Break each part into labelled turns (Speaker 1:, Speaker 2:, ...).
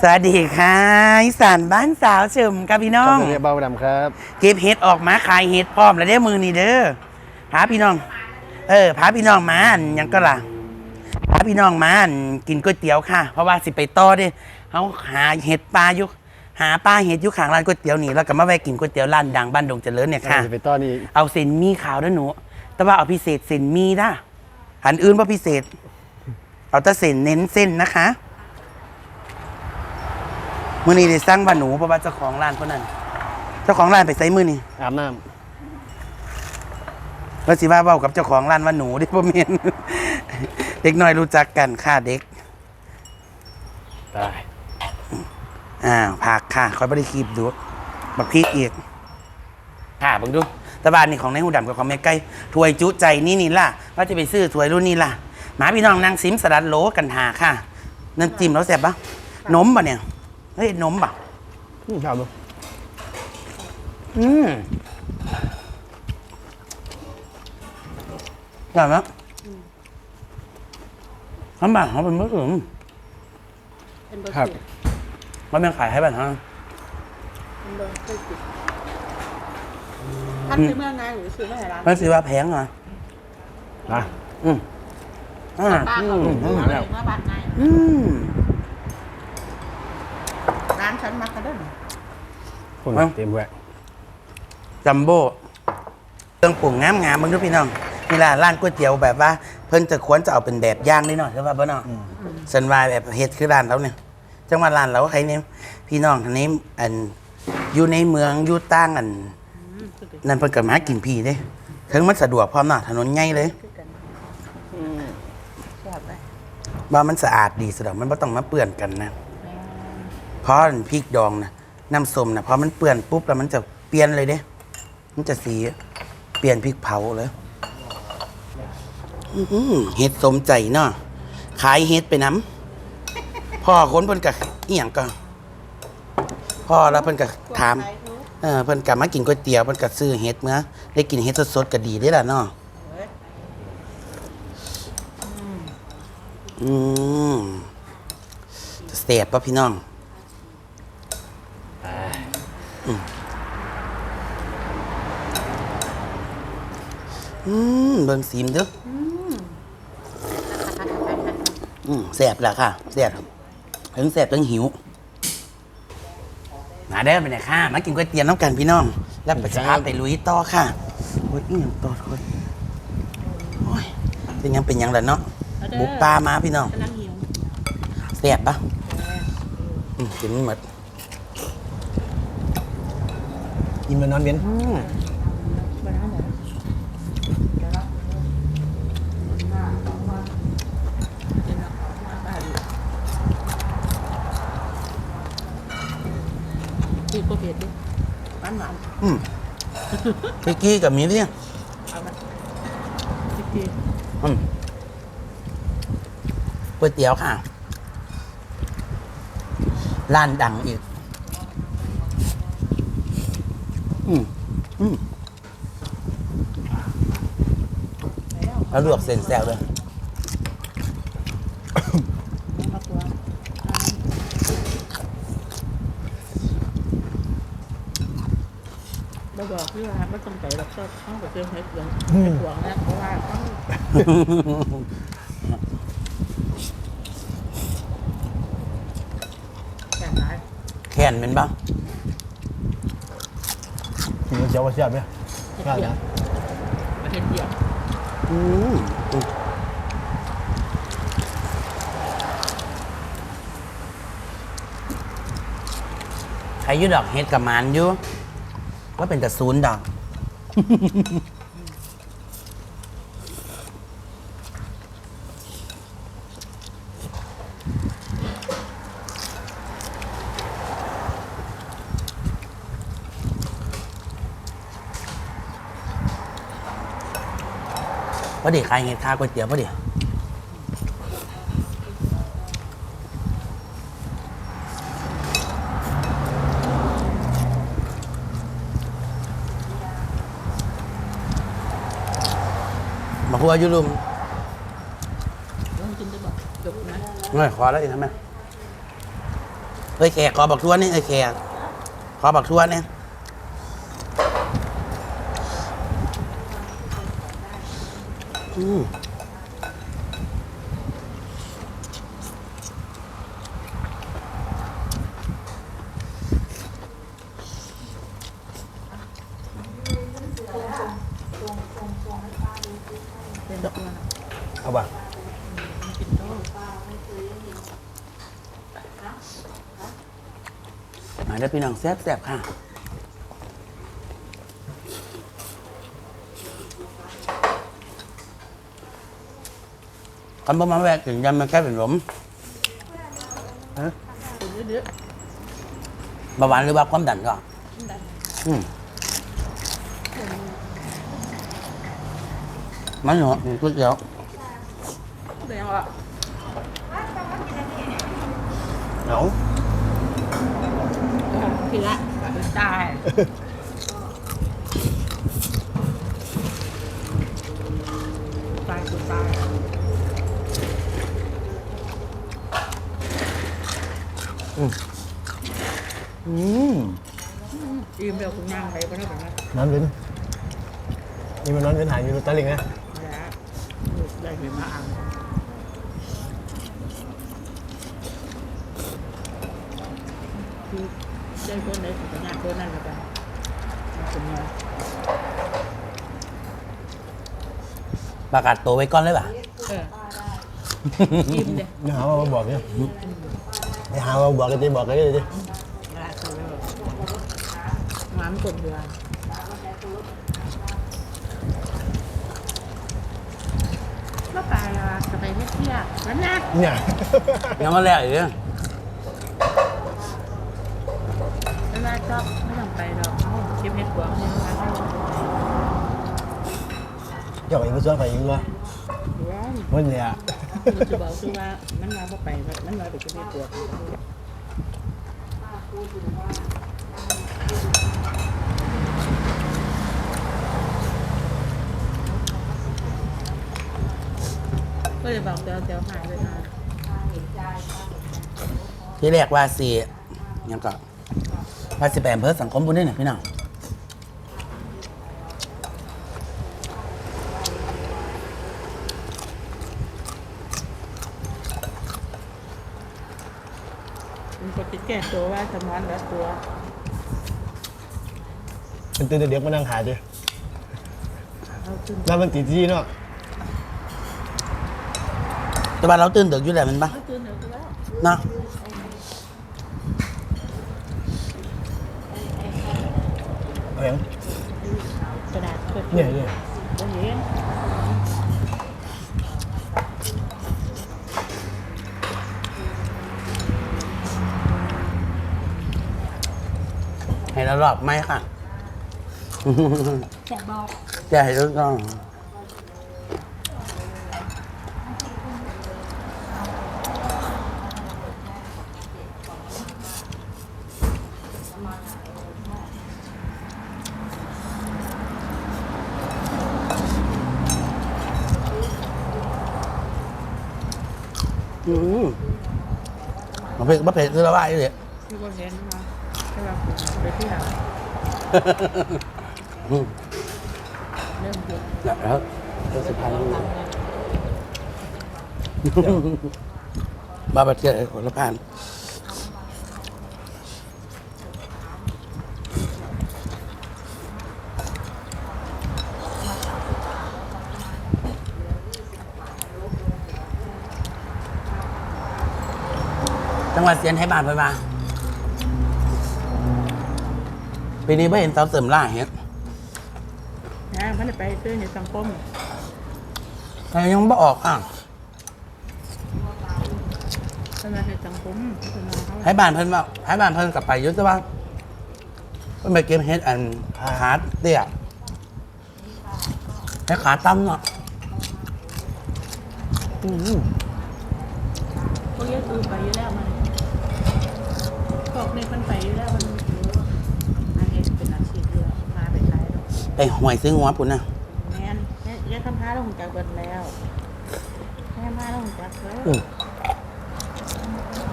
Speaker 1: สวัสดีค่ะอีสานบ้านสาวเฉิมกับพี่น้อง
Speaker 2: เรียกเบาดำครับ
Speaker 1: เก็บเห็ดออกมาขายเห็ดพร้อมแล้วเด้อมือนี่เด้อพาพี่น้อง เออพาพี่น้องมาอันหยังก็ล่ะพาพี่น้องมาอันกินก๋วยเตี๋ยวค่ะ เพราะว่าสิไปต่อเด้เขาหาเห็ดปลาอยู่หาปลาเห็ดอยู่ข้างร้านก๋วยเตี๋ยวนี่แล้วก็มาแวะกินก๋วยเตี๋ยวร้านดังบ้านดงเจริญเนี่ยค่ะ
Speaker 2: จะไปต้อนนี่
Speaker 1: เอาเส้นหมีขาวด้วยหนู แต่ว่าเอาพิเศษเส้นหมีนะหันอื่นว่าพิเศษ เอาแต่เส้นเน้นเส้นนะคะ มื่อนี้ได้สั่งบ้านหนูเพราะว่าเจ้าของร้านคนนั้น เจ้าของร้านไปใส่มือนี่
Speaker 2: อาบน้
Speaker 1: ว่าสิว่าเว้ากับเจ้าของร้านว่าหนูดิพ่อเมนเด็กน้อยรู้จักกันค่ะเด็กำ
Speaker 2: ตาย
Speaker 1: อ้าวผักค่ะคอยไม่ได้คีบดูบักพริกอีกค่ะเบังดูแตะบานนี่ของในหูดำกับของแม่ไก่ถ้วยจุใจนี่นี่ล่ะ ว่าจะไปซื้อถ้วยรุ่นนี้ล่ะ หมาพี่น้องนางซิมสลัดโหลกันหาค่ะน้ำจิ้มแล้วแซ่บปะนมปะเนี่ย เฮ้ยนมปะ
Speaker 2: อืมครับดู
Speaker 1: อืมอร่อยไหมทำแบบเขาเป็นมือถือ
Speaker 3: เป็นเบอร์
Speaker 2: ครับ
Speaker 3: สิบ
Speaker 1: มันเป็นขายให้แบบนั้น
Speaker 3: เป็นเบอร์สิบท่านซื้อเมื่อไงหรือซื้อเมื่อไหร่ร้าน
Speaker 1: มันสิว่าแพงเหรอ
Speaker 2: นะ
Speaker 1: อืมอ่า
Speaker 3: ป้าเขา
Speaker 2: อืม
Speaker 3: ซื้อ
Speaker 2: อืม
Speaker 3: เมื่อบาทไง
Speaker 1: อืม
Speaker 3: ร้าน ฉันมักกระเด้น
Speaker 2: คุณ
Speaker 1: เอ้า
Speaker 2: เต็มแหวก
Speaker 1: จัมโบ้เครื่องปรุงงามงามๆมึงดูพี่น้องนี่ล่ะร้านก๋วยเตี๋ยวแบบว่า เพิ่นจะควรจะเอาเป็นแบบย่างได้หน่อยใช่ป่ะบ่เนาะสันวายแบบเฮ็ดคือร้านเราเนี่ยจังหวัดร้านเราใครเนี่ยพี่น้องอันนี้อันอยู่ในเมืองอยู่ต่างอัน นั่นเพิ่นก็มากินพี่เด้ถึงมันสะดวกพร้อมเนาะถนนใหญ่เลย
Speaker 3: คือกันชอบไหม
Speaker 1: ว่ามันสะอาดดีสะดอกมันบ่ต้องมาเปื้อนกันนะ เพราะพริกดองนะน้ำส้มนะพอมันเปื้อนปุ๊บแล้วมันจะเปลี่ยนเลยเด้ มันจะสีเปลี่ยนพริกเผาเลยอื้อหือเฮ็ดสมใจเนาะขายเฮ็ดไปน้ำพ่อคนเพิ่นก็อีหยังก็พ่อแล้วเพิ่นก็ถาม
Speaker 3: ใครรู้
Speaker 1: เออเพิ่นกลับมากินก๋วยเตี๋ยวเพิ่นก็ซื้อเฮ็ดเมื่อได้กินเฮ็ดสดๆก็ดีได้อล่ะเนาะ
Speaker 3: เว้ย
Speaker 1: อืมจะเสียบป่ะพี่น้อง อืมอืมเบิ่งสีมนเด้ออืมแสบแหละค่ะแสบถึงแสบถึงหิวมาได้อไปไหนค่ะ มากินก๋วยเตี๋ยวน้ำกันพี่น้อง แล้วไปจะพาไปลุยต่อค่ะโอ้ยอีหยังต่อคนโอ้ยเป็นหยังเป็นหยังล่ะเนาะ
Speaker 3: เอาเด้อ
Speaker 1: บุกปลามาพี่น้อง
Speaker 3: กำลังหิว
Speaker 1: เสียบปะอืมกินหมด
Speaker 2: กินมานอนเวียน
Speaker 1: อืม
Speaker 3: มาแล้วเหรอเดี๋ยวเรเดี๋ยวเราเอาไปจีบก็เผ็ดดิหวานหวาน
Speaker 1: อืมพี่กี้กับมีเนี่ย
Speaker 3: อามาจีบจีบ
Speaker 1: อืมก๋วยเตี๋ยวค่ะ ร้านดังอีก อืมอืม แล้วลวกเส้นแซวเลย
Speaker 3: เอาตัวเราบอกที่ว่าไม่ต้องใจเราชอบเข้ากับเรื่องเฮ็ดเรื่องเฮ็ดหวงนะเพราะว่าต้องแข่งร้าย
Speaker 1: แค่นเป็นปะ
Speaker 2: กินก๋วยเตี๋ยวว่าเสียบไหม
Speaker 3: เฮ็ดเดี่ยวประเทศเดี่ยว
Speaker 1: อืมอืมใครอยุดอกเฮ็ดกับหมันอยู่ว่าเป็นแต่ศูนย์ดอก พอดีใครเห็นข้าก๋วยเตี๋ยวพอดีมาพูดอายุลุม
Speaker 3: ต้องกินจะบอกจบนะ
Speaker 1: ไม่ขอแล้วอีกทำไมเอ้ยแขกขอบักทวนนี่เอ้ยแขกขอบักทั่วเนี่ยอืม
Speaker 3: เป็นดอกมัน
Speaker 2: เอาป่ะ
Speaker 1: มาได้พี่น้องแซ่บแซ่บค่ะ คำบ่มาแวะถึงยำมันแค่เป็นผม
Speaker 3: กินเยอะ
Speaker 1: เบาหวานหรือว่าความดันก็
Speaker 3: ๆได้
Speaker 1: อืมมันเหรอก๋วยเตี๋ยว
Speaker 3: แสดงว่า
Speaker 2: เอา
Speaker 3: พี่ละตายตายคือตาย
Speaker 2: อืม
Speaker 3: อิ่มเดียวคุณย่างไปก็ได้แบบนั้น
Speaker 2: นอนเว้นนี่มันนอนเว้นหายอยู่ตะลิงนะ
Speaker 3: แล้วได้เห็นมาอ่านคือได้คนไหนถึงงานคนนั้นแล้วกันเป็นไง
Speaker 1: ประกาศตัวไว้ก่อนเลยป่ะ
Speaker 3: เอออิ่มเด้
Speaker 2: อย่าหาว่าบอกเนี่ย อย่าหาว่าบอกกันดิบอกกันดิดิ
Speaker 3: เวลาตัวแล้วงานกดเดือนมาไปละจะไปไม่เที่ยวนั่นนะ
Speaker 2: เนี่ย
Speaker 1: ยังมาแล้วอีกเหรอ
Speaker 3: เวลาชอบไม่ต้องไปหรอกคลิปเน็ตบวกเนี่ยมาให้
Speaker 2: เจ้าไปมาสวนไปอีกวะ
Speaker 3: ดูว่า
Speaker 2: วันเนี่ย
Speaker 3: คือจะบอกคือว่ามันมาบ่ไปมันมาไปคลิปเน็ตบวกก็จะบอกเตียวเตียวหายเลยนะ
Speaker 1: ที่แรกว่าสียังก็ว่าสิแปมเพิ่สังคมบุญนี่นะพี่น้อง
Speaker 3: มันก็จะแก้ตัวว่าสมอนแล้วตัว
Speaker 2: เป็นตื่นแต่เด็กมานั่งหาดิ
Speaker 3: เอาขึ้น
Speaker 2: แล้วมันติดที่เนาะ
Speaker 1: แต่ว่าเราตื่นดึกอยู่แล้วแมันปะ
Speaker 3: เอาขึ้นเดี๋ยวก็แล้ว
Speaker 1: เนาะ
Speaker 2: เอาอย่าง
Speaker 3: กระดาษเปิด
Speaker 2: เนี่ยเนี่ย
Speaker 3: บ่เห็น
Speaker 1: ให้เรารอบไหมค่ะ
Speaker 3: แกะบอก
Speaker 1: จะให้เราต้อง อืมมาเผ็ดมาเผ็ดคือละว่าอยู่เลย
Speaker 3: คือบ่เห็นมา ใช่ป่ะไปที่หลังเริ่มเห็น
Speaker 1: แล้วแล้วสุดท้ายมาประเทศผลพานจังหวัดเสียนให้บานเพิ่นมา ปีนี้ไม่เห็นเสาเสริมล่าเห็น
Speaker 3: นะมันไปซื้อในสังคม
Speaker 1: แต่ยังไม่ออกอะ
Speaker 3: มันมาในสังคมมันมาเขา
Speaker 1: ให้บ้านเพิ่นว่าให้บ้านเพิ่นกลับไปอยุติว่าเพิ่นไปเก็บเฮ็ดอันขาเตี้ยให้ขาตั้มเนาะอืม
Speaker 3: พวกเยอะคือไปอยู่แล้วมันพวกนี้มันไปอยู่แล้วมันอันนี้เป็นอาชีพเรือมาไปขายหรอก
Speaker 1: ไปหวยซื้อหัวปุ่นนะ
Speaker 3: แม่นแม่แม่ทำท่าลงจากเบิดแล้วแม่มาลงจากแล้ว
Speaker 1: อืม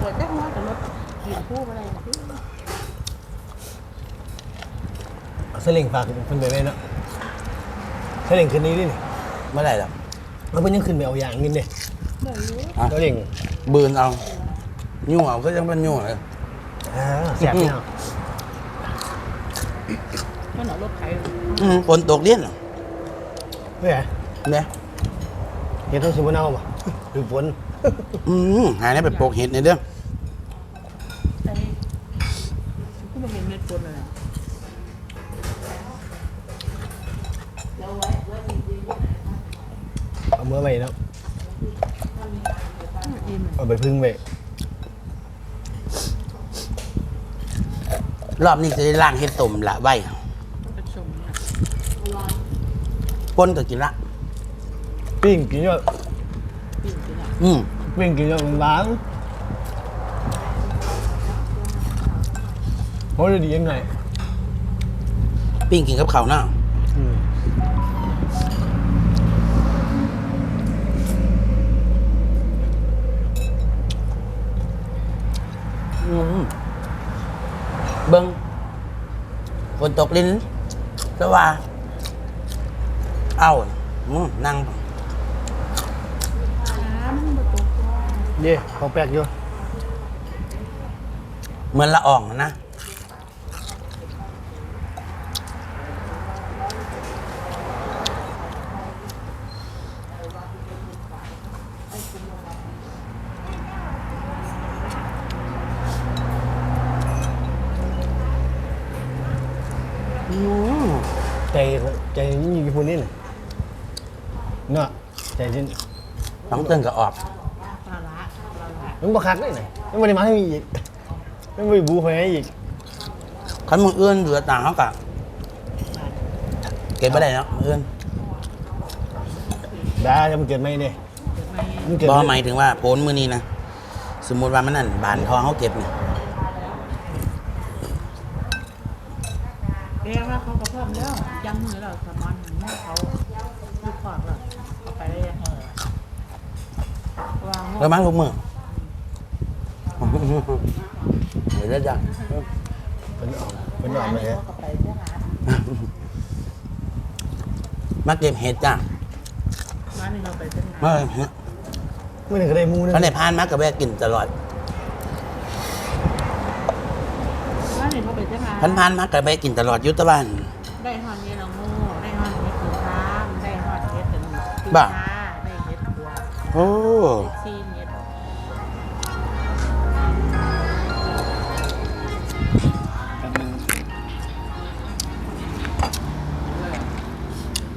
Speaker 3: ปวดจักหัวกับรถกินโคคู่อะไรนะ
Speaker 2: เอาเสลิงฝากขึ้นไปไว้เนาะเสลิงคืนนี้ดินี่
Speaker 1: เมื่อไหร่ล่ะ
Speaker 2: มันเพิ่นยังขึ้นไปเอาอย่างเงินเนี่ย
Speaker 3: ไม่รู้
Speaker 1: อะ
Speaker 2: เสลิง
Speaker 1: บืนเอายุ่งเอาก็ยังเป็นยุ่งเลย
Speaker 2: อ่าแซ่บเนี่ย
Speaker 3: มันเอารถไถ
Speaker 1: อืมฝนตกเลี้ยนเหรอ
Speaker 2: ไม่ใช่
Speaker 1: เนี่ย
Speaker 2: เห็ดต้องชิมะนาวป่ะหรือฝน
Speaker 1: อืมหายได้ไปปลูกเห็ดในเด้อ
Speaker 3: ไอ้กูมาเห็นเม็ดฝนเลยนะ
Speaker 2: เอามือไปเนาะ
Speaker 3: อิ่ม
Speaker 2: เอาไปพึ่งไป
Speaker 1: รอบนี้จะได้ล่างเห็ดต้มละไว้
Speaker 3: ผสมเนี่ย
Speaker 1: ปนก็กินละ
Speaker 2: ปิ้งกินเยอะ
Speaker 3: ปิ้งกินอะ
Speaker 1: อืม
Speaker 2: ปิ้งกินเยอะมันล้างโอ้ยดียังไง
Speaker 1: ปิ้งกินกับข้าวหน้า
Speaker 2: อืม
Speaker 1: อืมเบิ้งฝนตกลิ้นก็ว่า เอ้าอืมนั่ง
Speaker 3: น้ำมันตก
Speaker 2: เย่ของแปลกอยู่
Speaker 1: เหมือนละอ่องนะอืม
Speaker 2: ใจใจนี่อยู่คนนี้น่ะ เนาะใจจริง
Speaker 1: น้องเติ้งก็ออก
Speaker 3: ปลาละปลาละ
Speaker 2: มันบ่คักได้ไหนมันบ่ได้มาให้มีอีกมันบ่ได้บูไปให้อีก
Speaker 1: คันมือเอื้อนเหลือต่างเขากะเก็บไม่ได้เนาะมือเอื้อน
Speaker 2: ได้จะมันเกิดไหมเนี่ย
Speaker 3: เกิดไม่
Speaker 2: มันเกิด
Speaker 1: บอ
Speaker 2: ไห
Speaker 1: หมายถึงว่าโพนมือนี้นะสมมติว่ามันนั่นบานทองเขาเก็บนี่
Speaker 3: แกว่าเขากระเพิ่มแล้วยังมือเราสมอนแม่เขาลูกขอดเราเอา ไปได้ยังไงวาง
Speaker 1: แล้วมั้งลูกมือเดี๋ยวจะจัง
Speaker 2: เป็นออกเป็นออกมาเนี่ย
Speaker 3: ก็ไปเจ้าหา
Speaker 1: มาเก็บเห็ดจ้ะ
Speaker 3: บ้านนี้เราไปเจ้าหา
Speaker 1: เมื่อ
Speaker 2: ไม่ถึงก็ได้มูนึง
Speaker 1: เขาในพานมากับแวะกินตลอด
Speaker 3: บ้านนี้เขาไปเจ้าหา
Speaker 1: พันพานมากับแวะกินตลอดอยุตบ้าน
Speaker 3: ได้ฮอนเยลโม่ได้ฮอนเฮ็ดคือข้ามได้ฮอนเฮ็ดถึง
Speaker 1: บ้า
Speaker 3: ได้เฮ็ดบัว
Speaker 1: โอ้
Speaker 3: ซีนเฮ็ด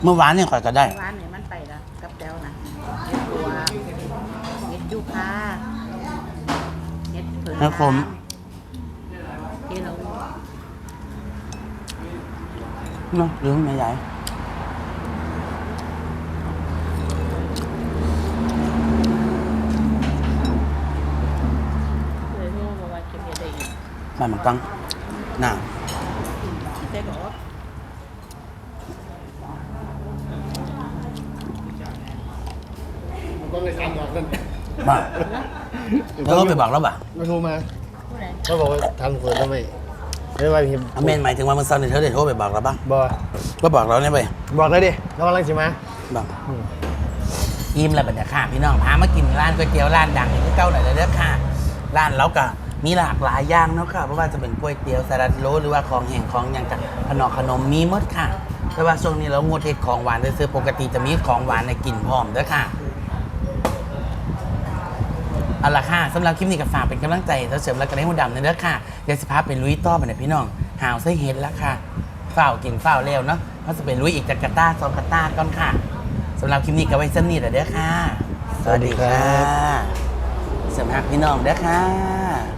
Speaker 1: เมื่อวานเนี่ยข่อยก็ได้
Speaker 3: ร้านเนี่ยมันไปละกับแต้วนะเฮ็ดบัวเฮ็ดยูคาเฮ็ดเผือก
Speaker 1: ครับผม
Speaker 3: เฮ็ดเรา
Speaker 1: เนาะเรื่องไม่ใหญ่
Speaker 3: เลยโทรบอกว่าเก็บเฮ็ดได้ อีก
Speaker 1: บ้านมันกังน่า
Speaker 3: เจ๊บอกว่า
Speaker 2: ต้องเลยการบอกกัน
Speaker 1: บ้าแล้วก็ไปบอกแล้วบ่า
Speaker 2: มาโทรมา
Speaker 3: ผู้ใด
Speaker 2: เขาบอกว่าทำคนทำไมไม่ว่าพิมพ์
Speaker 1: อเมนหมายถึงว่ามันซันเธอได้โทรไปบอกเราบ้าง
Speaker 2: บอก
Speaker 1: ก็บอกเราเนี่ยไป
Speaker 2: บอกเลยดิเรากำลังจะมา
Speaker 1: บอกอิ่มแล้วบรรยากาศพี่น้องพามากินร้านก๋วยเตี๋ยวร้านดังที่เก้าหน่อยเลยเด้อค่ะ ร้านเราก็ มีหลากหลายอย่างเนาะค่ะเพราะว่าจะเป็นก๋วยเตี๋ยวสลัดโลหรือว่าของแห้งของอย่างกับขนมขนมมีหมดค่ะ แต่ว่าช่วงนี้เรางดเทศของหวานโดยซื้อปกติจะมีของหวานในกินพร้อมเด้อค่ะเอาละค่ะสำหรับคลิปนี้ก็ฝากเป็นกำลังใจแล้วเสริมแล้วก็ได้หูดำในเด้อค่ะเดี๋ยวสิพาเป็นลุยต่อไปเนี่ยพี่น้องหาวไส้เห็ดแล้วค่ะฝ้าวกินฝ้าวเร็วเนาะเพราะจะเป็นลุยอีกจากกาตาร์ซองกาตาร์ก่อนค่ะสำหรับคลิปนี้ก็ไว้สนิทเด้อค่ะ สวัสดีค่ะสำหรับพี่น้องเด้อค่ะ